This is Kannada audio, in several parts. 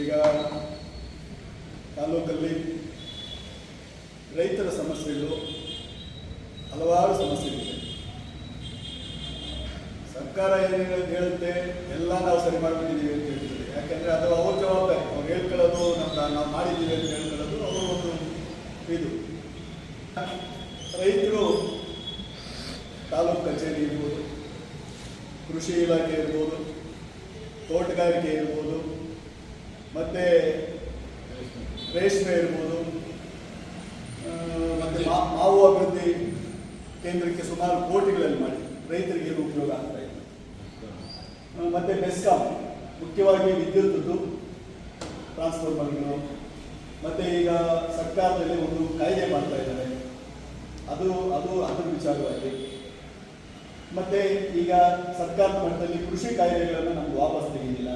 ಈಗ ತಾಲೂಕಲ್ಲಿ ರೈತರ ಸಮಸ್ಯೆಗಳು ಹಲವಾರು ಸಮಸ್ಯೆಗಳಿವೆ. ಸರ್ಕಾರ ಏನೇನು ಹೇಳುತ್ತೆ, ಎಲ್ಲ ನಾವು ಸರಿ ಮಾಡ್ಕೊಂಡಿದ್ದೀವಿ ಅಂತ ಹೇಳ್ತದೆ. ಯಾಕೆಂದರೆ ಅದು ಅವ್ರ ಜವಾಬ್ದಾರಿ. ಅವ್ರು ಹೇಳ್ಕೊಳ್ಳೋದು ನಮ್ಮ ನಾವು ಮಾಡಿದ್ದೀವಿ ಅಂತ ಹೇಳ್ಕೊಳ್ಳೋದು ಅವರು ಒಂದು ಇದು. ರೈತರು ತಾಲೂಕು ಕಚೇರಿ ಇರ್ಬೋದು, ಕೃಷಿ ಇಲಾಖೆ ಇರ್ಬೋದು, ತೋಟಗಾರಿಕೆ ಇರ್ಬೋದು ಮತ್ತು ರೇಷ್ಮೆ ಇರ್ಬೋದು ಮತ್ತೆ ಮಾವು ಅಭಿವೃದ್ಧಿ ಕೇಂದ್ರಕ್ಕೆ ಸುಮಾರು ಕೋಟಿಗಳಲ್ಲಿ ಮಾಡಿ, ರೈತರಿಗೆ ಏನು ಉಪಯೋಗ ಆಗ್ತಾ ಇದೆ ಮತ್ತೆ ಬೆಸ್ಕಾಂ, ಮುಖ್ಯವಾಗಿ ವಿದ್ಯುತ್ದು ಟ್ರಾನ್ಸ್ಫಾರ್ಮರ್ಗಳು ಮತ್ತೆ ಈಗ ಸರ್ಕಾರದಲ್ಲಿ ಒಂದು ಕಾಯ್ದೆ ಮಾಡ್ತಾ ಇದ್ದಾರೆ. ಅದು ಅದು, ಅದರ ವಿಚಾರವಾಗಿ. ಮತ್ತೆ ಈಗ ಸರ್ಕಾರದ ಮಟ್ಟದಲ್ಲಿ ಕೃಷಿ ಕಾಯ್ದೆಗಳನ್ನು ನಮ್ಗೆ ವಾಪಸ್ ತೆಗೆದಿಲ್ಲ.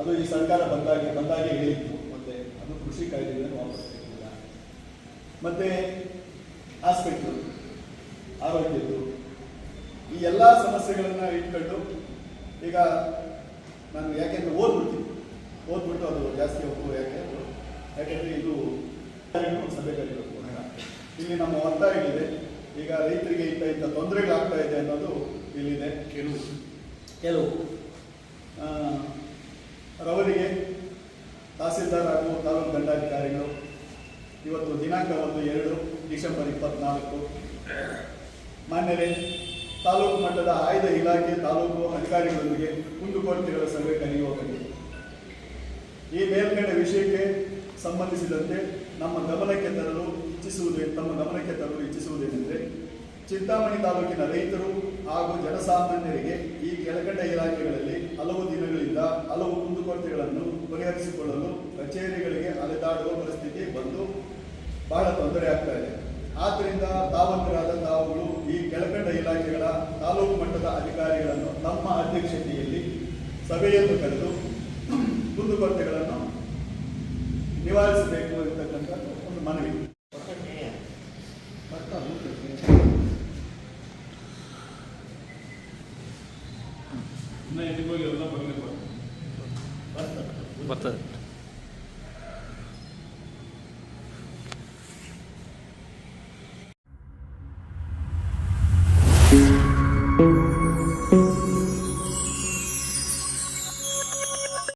ಅದು ಈ ಸರ್ಕಾರ ಬಂದಾಗೆ ಬಂದಾಗೆ ಹೇಳಿತ್ತು. ಮತ್ತೆ ಅದು ಕೃಷಿ ಕಾಯ್ದೆಗಳನ್ನು ವಾಪಸ್ ತೆಗೆದಿಲ್ಲ. ಮತ್ತೆ ಆಸ್ಪೆಟ್ಲು ಆರೋಗ್ಯದ್ದು ಈ ಎಲ್ಲ ಸಮಸ್ಯೆಗಳನ್ನ ಇಟ್ಕೊಂಡು ಈಗ ನಾನು ಯಾಕೆಂದ್ರೆ ಓದ್ಬಿಡ್ತೀನಿ. ಓದ್ಬಿಟ್ಟು ಅದು ಜಾಸ್ತಿ ಹೋಗುವ ಯಾಕೆ? ಯಾಕೆಂದ್ರೆ ಇದು ಒಂದು ಸಭೆ ಕರಿಬೇಕು. ಇಲ್ಲಿ ನಮ್ಮ ಒತ್ತಾಯಗಳಿದೆ ಈಗ ರೈತರಿಗೆ ಇಂಥ ಇಂಥ ತೊಂದರೆಗಳಾಗ್ತಾ ಇದೆ ಅನ್ನೋದು ಇಲ್ಲಿದೆ. ಕೆಲವು ಕೆಲವು ರವರಿಗೆ ತಹಸೀಲ್ದಾರ್ ಹಾಗೂ ತಾಲೂಕು ದಂಡಾಧಿಕಾರಿಗಳು ಇವತ್ತು ದಿನಾಂಕ ಒಂದು ಎರಡು ಡಿಸೆಂಬರ್ ಇಪ್ಪತ್ನಾಲ್ಕು. ಮಾನ್ಯರೇ, ತಾಲೂಕು ಮಟ್ಟದ ಆಯ್ದ ಇಲಾಖೆ ತಾಲೂಕು ಅಧಿಕಾರಿಗಳೊಂದಿಗೆ ಕುಂದುಕೊರತೆಗಳ ಸಭೆ ಕರೆಯುವ ಬಗ್ಗೆ. ಈ ಮೇಲ್ಕಂಡ ವಿಷಯಕ್ಕೆ ಸಂಬಂಧಿಸಿದಂತೆ ನಮ್ಮ ಗಮನಕ್ಕೆ ತರಲು ಇಚ್ಛಿಸುವುದೇ, ತಮ್ಮ ಗಮನಕ್ಕೆ ತರಲು ಇಚ್ಛಿಸುವುದೇನೆಂದರೆ, ಚಿಂತಾಮಣಿ ತಾಲೂಕಿನ ರೈತರು ಹಾಗೂ ಜನಸಾಮಾನ್ಯರಿಗೆ ಈ ಕೆಳಕಂಡ ಇಲಾಖೆಗಳಲ್ಲಿ ಹಲವು ದಿನಗಳಿಂದ ಹಲವು ಪರಿಹರಿಸಿಕೊಳ್ಳಲು ಕಚೇರಿಗಳಿಗೆ ಅಲೆದಾಡುವ ಪರಿಸ್ಥಿತಿ ಬಂದು ಬಹಳ ತೊಂದರೆ ಆಗ್ತಾ ಇದೆ. ಆದ್ದರಿಂದ ತಾವಂತರಾದ ತಾವುಗಳು ಈ ಕೆಳಕಂಡ ಇಲಾಖೆಗಳ ತಾಲೂಕು ಮಟ್ಟದ ಅಧಿಕಾರಿಗಳನ್ನು ತಮ್ಮ ಅಧ್ಯಕ್ಷತೆಯಲ್ಲಿ ಸಭೆಯನ್ನು ಕರೆದು ಕುಂದುಕೊರತೆಗಳನ್ನು ನಿವಾರಿಸಬೇಕು ಅಂತಕ್ಕಂಥ ಒಂದು ಮನವಿ. ಎಲ್ಲ ಎಲ್ಲಿಗೋಗಿ بطل